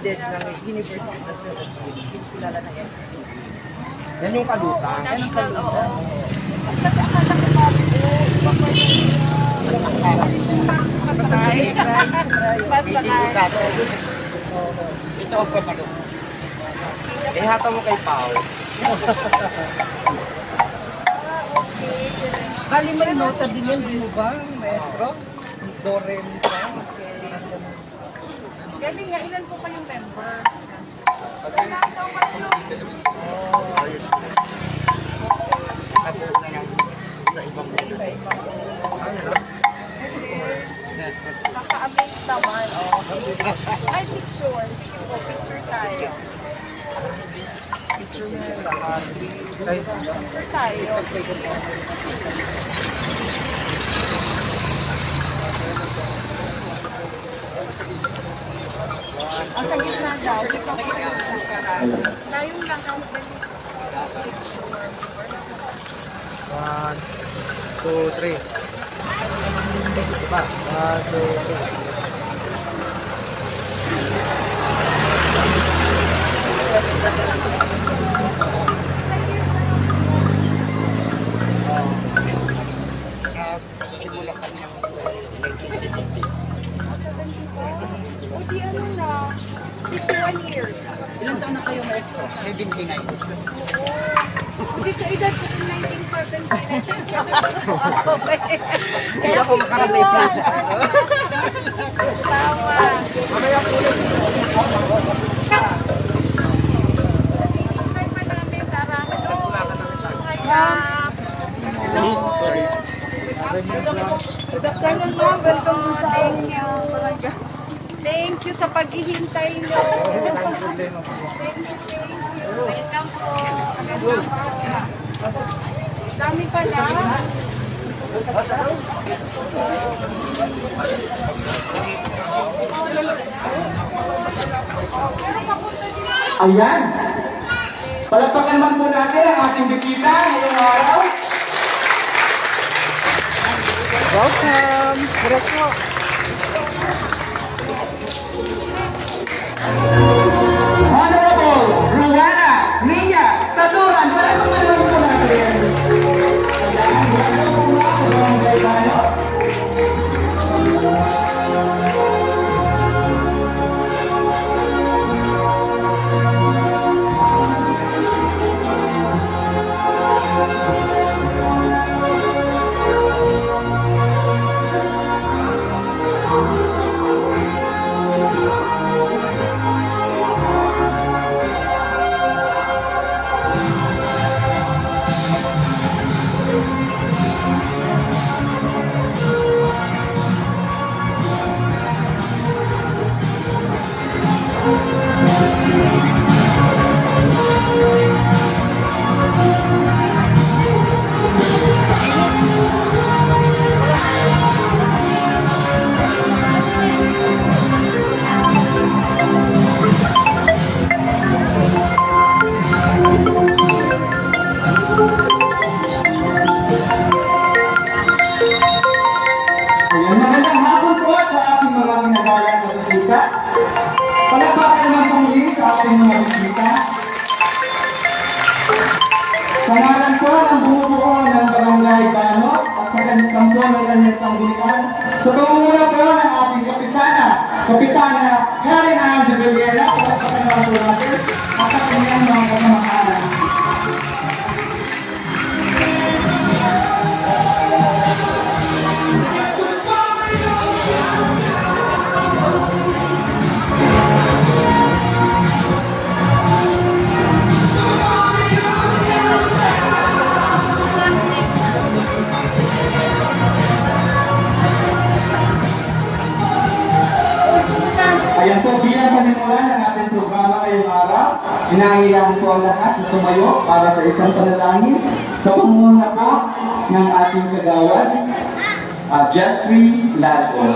awarded ng University of the Philippines. Kinilala ng NCC. Yan yung kalutan. Yan ang kalutan. Kasi akala ko oh, iba pa yung try, try. Ito ang kapalo. Eh, hata mo kay Pao. Bali may nota din yan, di mo ba, maestro? Do, re, mi, fa. Galing nga, ilan po kayong member? Nakaka-amaze naman, oh. Ay, picture. Sige picture tayo. Picture mo yung lahat. Picture tayo. Tayong lang ang One, two, three. Diba? One, two, three. Simula kami ng 1970. O di ano na, 51 years. Ilan taon na kayo, maestro? 79. Hindi ka edad ko ng 1970. Hindi ako makarelate na. Tama. Mamaya po ulit. Hi, madami. Tara. Hello. Hi, ma'am. Hello. Sorry. Good afternoon, ma'am. Welcome po sa inyo. Thank you sa paghihintay nyo. Welcome po. Welcome. Dami pala. Ayan. Palagpakan naman po natin ang ating bisita ngayong araw. Welcome. Diretso. Kapitana, na tumayo para sa isang panalangin sa pangunguna po ng ating kagawad, uh, Jeffrey Lago.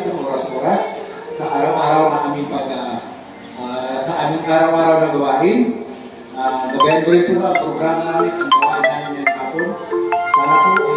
Sa oras-oras sa araw-araw na aming pag ah, ah, sa aming araw-araw na gawain. Uh, rin po ang programa namin ang gawain namin ngayong hapon. Sana po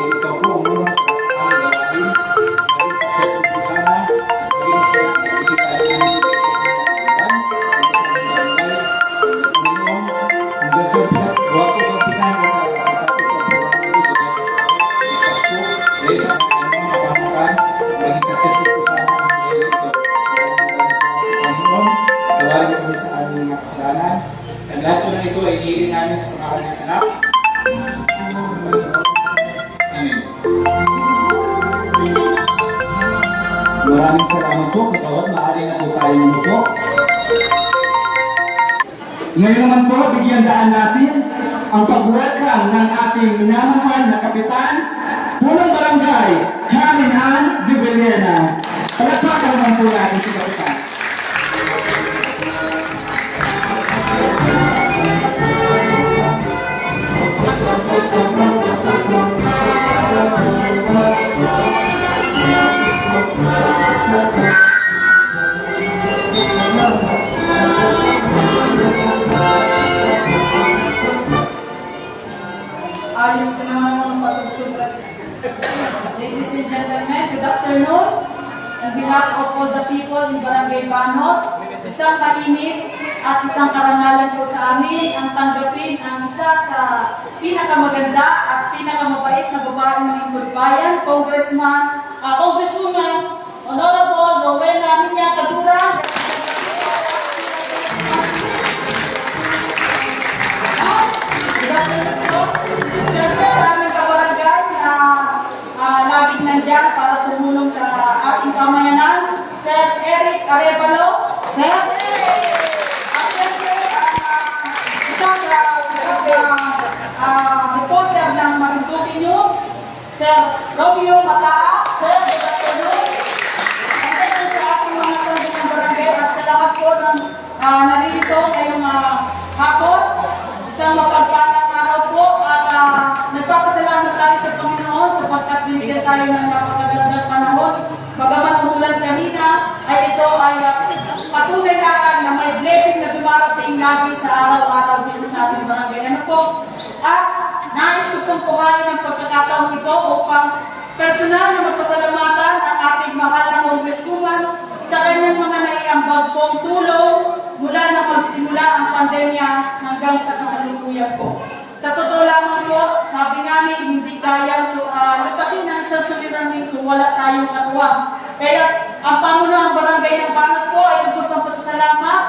salamat po, kagawad. Maaari na po tayo umupo. Ngayon naman po, bigyan daan natin ang pag-welcome ng ating minamahal na kapitan, punong barangay, Karin Ann. Palagpakan naman po natin si kapitan. Ladies and gentlemen, good afternoon. On behalf of all the people in Barangay Banot, isang mainit at isang karangalan po sa amin ang tanggapin ang isa sa pinakamaganda at pinakamabait na babae ng bayan, Congressman, uh, Congresswoman, Honorable Rowena Minya Kadura, Siyempre, sa aming kabarangay na uh, laging nandyan para tumulong sa ating pamayanan, Sir Eric Arevalo, Sir. At siyempre, uh, isa sa uh, reporter ng Marinduque News, Sir Romeo Mataa, Sir, good afternoon. At siyempre sa ating mga sambunang barangay at sa lahat po ng uh, naririto ngayong uh, hapon, isang mapagpalang araw po at uh, nagpapasalamat tayo sa Panginoon sapagkat binigyan tayo ng napakagandang panahon. Bagamat umulan kanina, ay ito ay uh, patunay na na may blessing na dumarating lagi sa araw-araw dito sa ating barangay. Ano po? At nais ko pong kuhanin ang pagkakataon ito upang personal na magpasalamatan ang ating mahal na congresswoman sa kanyang mga naiambag pong tulong mula na magsimula ang pandemya hanggang sa kasalukuyan po. Sa totoo lamang po, sabi namin, hindi kaya uh, lutasin ang isang suliranin kung wala tayong katuwang. Kaya ang pamunuang barangay ng Banat po ay lubos ng pasasalamat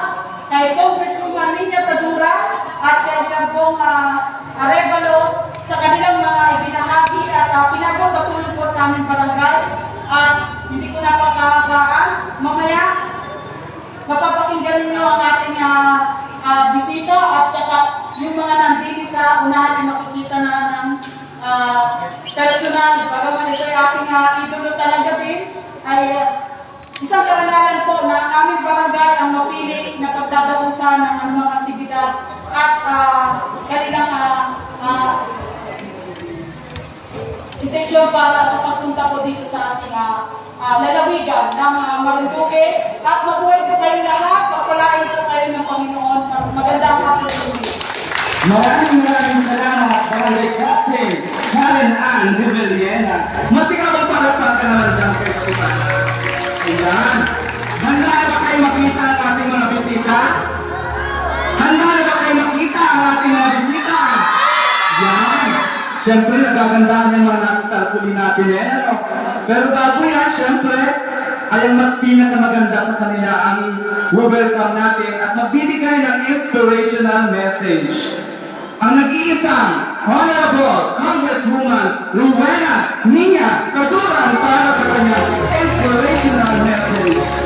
kay Congresswoman Nina Tadura at kay Sarbong uh, Arevalo sa kanilang mga ibinahagi at uh, pinagong katulong po sa aming barangay. At hindi ko napakahagaan. Mamaya, mapapakinggan ninyo ang ating ah, ah, bisita at saka yung mga nandito sa unahan ay makikita na ng ah, personal. Bagaman ito ay ating ah, idolo talaga din, ay ah, isang karangalan po na ang aming barangay ang mapili na pagdadausan ng anumang aktibidad at ah, kanilang ah, ah, intensyon para sa pagpunta po dito sa ating ah, ah, lalawigan ng uh, Marinduque at mabuhay po kayong lahat, pagpalain po kayo ng Panginoon. Magandang hapon po. Maraming maraming salamat, Barangay Captain Karen Ann de Villena. Masigabang palakpakan naman kay Kapitan. Ayan. Handa na ba kayo makita ang ating mga bisita? Handa na ba kayo makita ang ating mga bisita? Yan. Siyempre, nagagandahan yung mga nasa tarpuli natin eh, ano? Pero bago yan, siyempre, ay ang mas pinakamaganda sa kanila ang welcome natin at magbibigay ng inspirational message. Ang nag-iisang Honorable Congresswoman Rowena Nina Kaduran para sa kanyang inspirational message.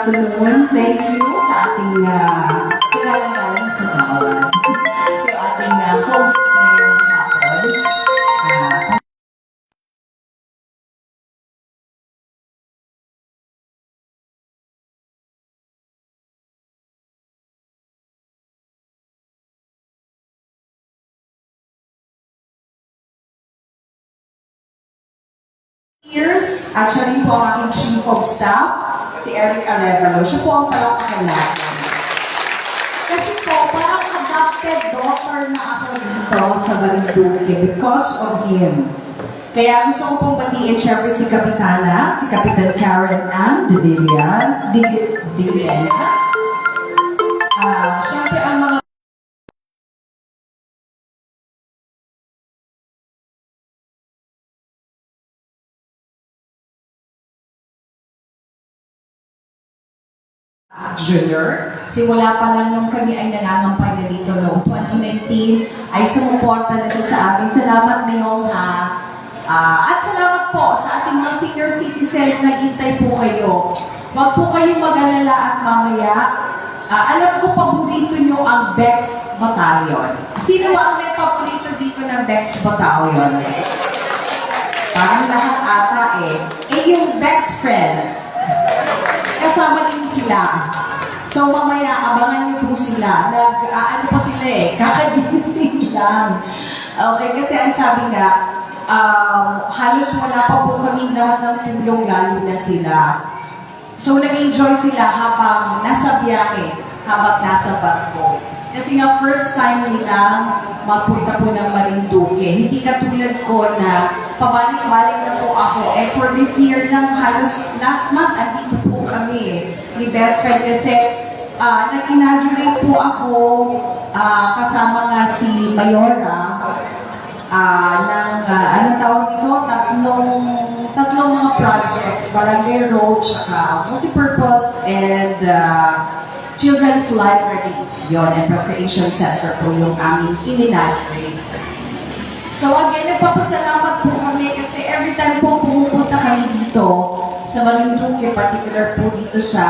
Afternoon. Thank you sa ating uh, kilalang-galang kagawan. Yung ating ah, host hapon. Ah, years, actually po aking chief of staff, si Eric Arevalo. Siya po ang palakpakan natin. Kasi po, parang adopted daughter na ako dito sa Marinduque because of him. Kaya gusto ko pong batiin syempre si Kapitana, si Kapitan Karen Ann de Villan, Junior. Simula pa lang nung kami ay nangangampay na dito noong 2019, ay sumuporta na siya sa amin. Salamat Mayong ha. Ah, at salamat po sa ating mga senior citizens, naghintay po kayo. Huwag po kayong mag-alala at mamaya. Ah, alam ko paborito nyo ang Bex Battalion. Sino ba ang may paborito dito ng Bex Battalion? Parang lahat ata eh. Eh yung best friends kasama din sila. So mamaya, abangan niyo po sila. Nag, ah, ano pa sila eh, kakagising lang. Okay, kasi ang sabi nga, um, halos wala pa po kami lahat ng tulong, lalo na sila. So nag-enjoy sila habang nasa biyahe, habang nasa barko. Kasi nga first time nilang magpunta po ng Marinduque. Hindi katulad ko na pabalik-balik na po ako. Eh for this year lang halos last month andito po kami eh, ni best friend kasi ah nag-inaugurate po ako ah, kasama nga si Mayora ah ng ah, anong tawag dito? Tatlong tatlong mga projects, Barangay Road, tsaka multipurpose and ah, Children's Library yon and Recreation Center po yung aming in-inaugurate. So again, nagpapasalamat po kami kasi every time po pumupunta kami dito sa Marinduque, particular po dito sa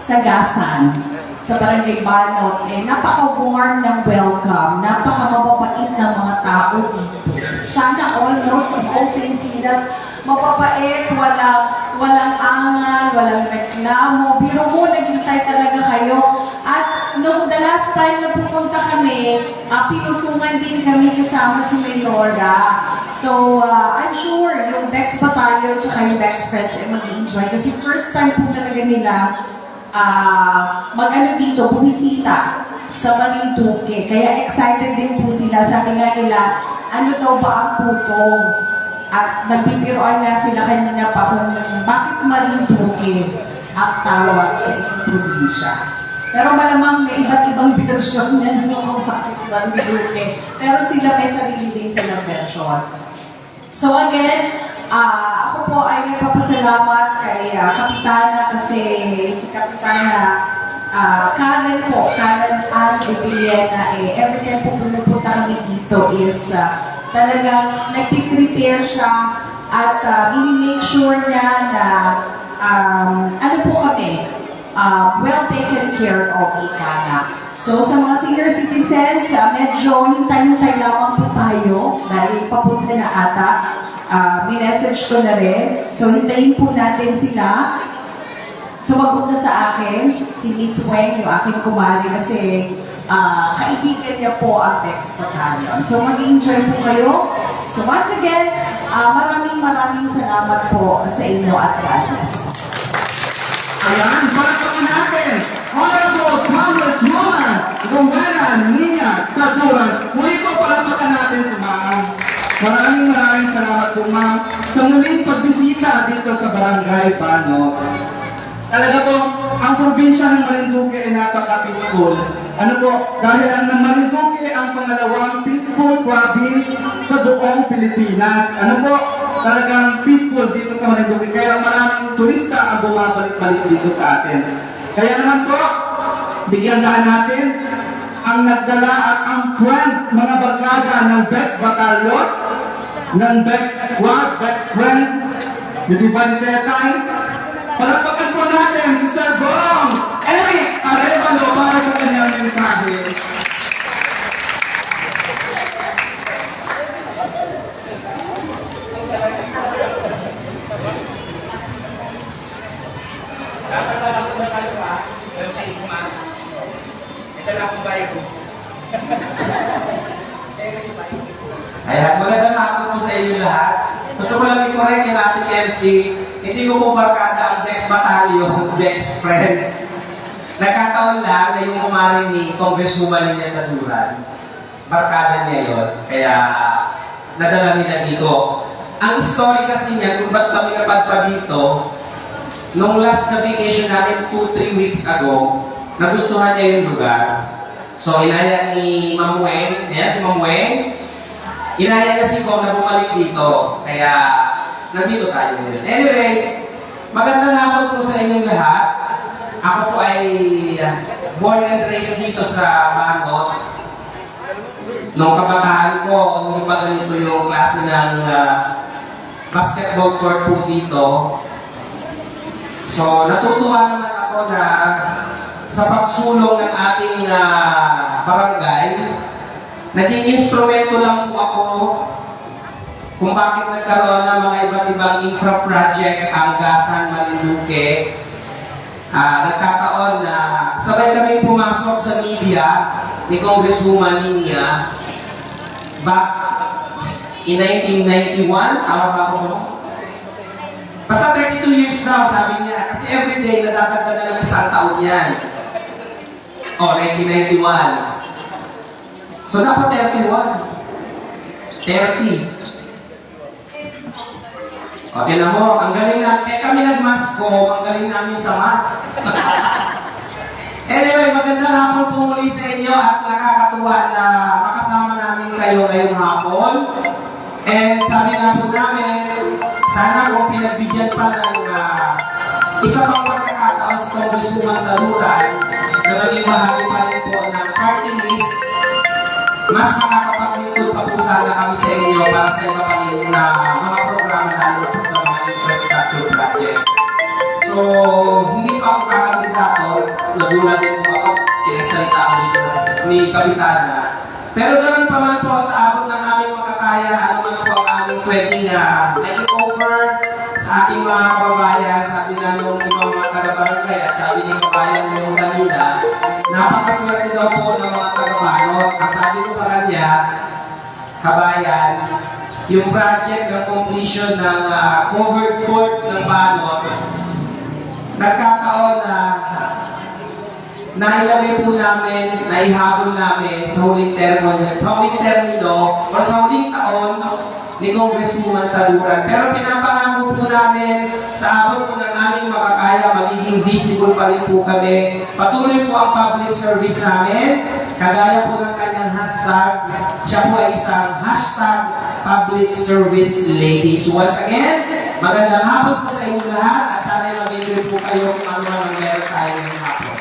Sagasan, sa Barangay Barnot, eh, napaka-warm ng welcome, napaka-mababait ng mga tao dito. Sana all no, sa buong Pilipinas, mababait, walang, walang angal, walang reklamo. Biro mo, naghintay talaga kayo. At nung the last time na pupunta kami, uh, pinutungan din kami kasama si Mayorda. So, uh, I'm sure yung Bex Battalion tsaka yung Bex Friends ay mag-enjoy kasi first time po talaga nila ah mag-ano dito, bumisita sa Marinduque. Kaya excited din po sila. Sabi nga nila, ano daw ba ang putong? At nagbibiroan nga sila kanina pa kung bakit Marinduque ang tawag sa inyong probinsya. Pero malamang may iba't ibang version yan kung bakit Marinduque. Pero sila may sarili din silang version. So again, ah, ako po ay nagpapasalamat kay ah, Kapitana kasi si Kapitana ah, Karen po, Karen Ann Villena, eh, every time po pumupunta kami dito is ah, talagang nagpiprepare siya at uh, make sure niya na um, ano po kami, uh, well taken care of ika nga. So sa mga senior citizens, uh, medyo hintay-hintay lamang po tayo dahil papunta na ata. Uh, may message ko na rin. So hintayin po natin sila. Sumagot na sa akin si Miss Weng, yung aking kumari kasi ah, kaibigan niya po ang Tex Battalion. So mag-enjoy po kayo. So once again, ah, maraming maraming salamat po sa inyo at God bless po. Ayan, palakpakan natin. Honorable Congresswoman Romana Nina Taduran. Muli po palakpakan natin si Ma'am. Maraming maraming salamat po ma'am sa muling pagbisita dito sa Barangay Banot. Talaga po, ang probinsya ng Marinduque ay napaka-peaceful. Ano po, dahil ang ng Marinduque ang pangalawang peaceful province sa buong Pilipinas. Ano po, talagang peaceful dito sa Marinduque. Kaya maraming turista ang bumabalik-balik dito sa atin. Kaya naman po, bigyan daan natin ang nagdala at ang friend, mga barkada ng Bex Battalion, ng Bex Squad, Bex Friend, the Divine Tetay, Palagpakan po natin si Sir Bong Eric Arevalo para sa kanyang mensahe. Yung face mask. Ito lang ang virus. Ayan, magandang hapon po sa inyo lahat. Gusto ko lang i-correct yung ating MC. Hindi ko po barkada ang best battalion, best friends. Nagkataon lang na yung kumarin ni Congresswoman Lilian Naturan, barkada niya yon. Kaya nadala nila dito. Ang story kasi niya, kung ba't kami napadpa dito, nung last na vacation namin 2-3 weeks ago, nagustuhan niya yung lugar. So, inaya ni Ma'am Weng, ayan si Ma'am Weng, Inaya na si Kong na bumalik dito. Kaya, nandito tayo ngayon. Anyway, magandang hapon po sa inyong lahat. Ako po ay born and raised dito sa Bangot. Nung kabataan ko, hindi pa ganito yung klase ng uh, basketball court po dito. So, natutuwa naman ako na sa pagsulong ng ating uh, barangay, Naging instrumento lang po ako kung bakit nagkaroon ng mga iba't ibang infra project ang Gasan Marinduque. Ah, nagkataon na sabay kami pumasok sa media ni Congresswoman Ninya back in 1991, tama ba ako? Basta 32 years daw, sabi niya. Kasi everyday, nadadagdagan ng isang taon yan. O, 1991. So, dapat 31. 30. O, tinan mo, ang galing na, eh kami nagmasko, ang galing namin sa math. anyway, magandang hapon po muli sa inyo at nakakatuwa na makasama namin kayo ngayong hapon. And sabi nga po namin, sana kung pinagbigyan pa ng uh, isa pang pagkakataon sa Congresswoman Taluran na maging bahagi pa rin po ng party list mas makakapaglingkod pa po sana kami sa inyo para sa iba pa rin na mga programa lalo na po sa mga infrastructure projects. So, hindi pa ako kakandidato, nagulat din po ako, pinagsalita ako dito ni Kapitana. Pero ganun pa man po sa abot ng aming makakaya, ano man po ang aming pwedeng na i-offer sa ating mga kababayan, sabi na nung ibang mga taga-barangay at sabi ni kabayan nung kanina, napakaswerte daw po ng mga taga-barangay. Ang sabi ko sa kanya, kabayan, yung project ng completion ng ah, covered fort ng Banot, nagkataon na nailagay po namin, naihabol namin sa huling termo, sa huling termino, o sa huling taon ni Congresswoman Taluran. Pero pinapangako po namin sa abot po ng aming makakaya, magiging visible pa rin po kami. Patuloy po ang public service namin, kagaya po ng kanyang hashtag, siya po ay isang hashtag public service lady. So once again, magandang hapon po sa inyo lahat at sana mag-enjoy po kayo kung ano ang meron tayo ngayong hapon.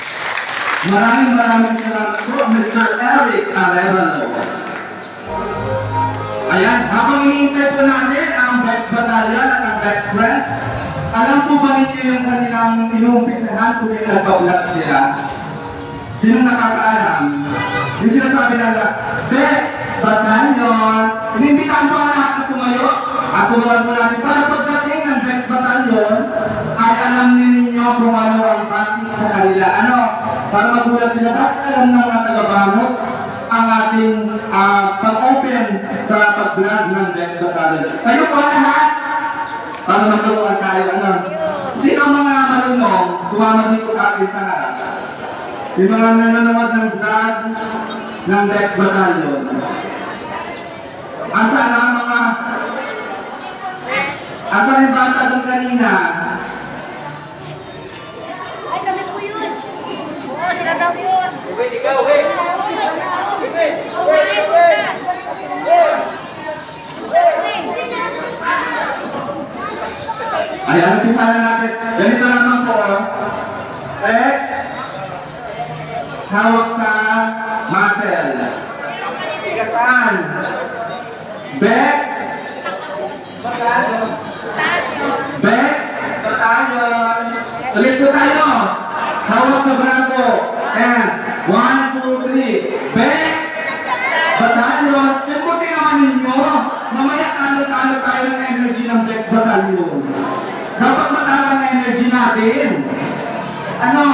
Maraming maraming salamat po, Mr. Eric Arevalo. Ayan, habang iniintay po natin ang Bets Battalion at ang Bets Friend, alam po ba ninyo yung kanilang inuumpisahan kung yung nagpa-vlog sila? Sinong nakakaalam? Yung sinasabi nila, Bets Battalion, inimbitahan po ang lahat na tumayo at tumulan po natin para pagdating ng Bets Battalion, ay alam ninyo kung ano ang batik sa kanila. Ano? Para magulat sila, bakit alam ng mga taga-bangot ang ating ah, pag-open sa pag-vlog ng Bets Battalion. Kayo po lahat, para magkaroon tayo, ano? Sino mga marunong sumama dito sa akin sa harap? Yung mga nanonood ng vlog ng Dex Battalion. Asa na ang mga... Asa yung bata doon kanina? Ay, kami po yun. Oo, sila daw yun. Wait, ikaw. Wait, wait. Wait, wait. Ayan, umpisa na natin. Ganito naman po. Dex. Hawak sa muscle. Bex. Bex. Battalion. Ulit tayo. Hawak sa braso. And, one, two, three. Bex! Batalyon. Temputi naman ninyo. Mamaya talo-talo tayo ng energy ng Bex Batalyon. Dapat mataas ang energy natin. Ano?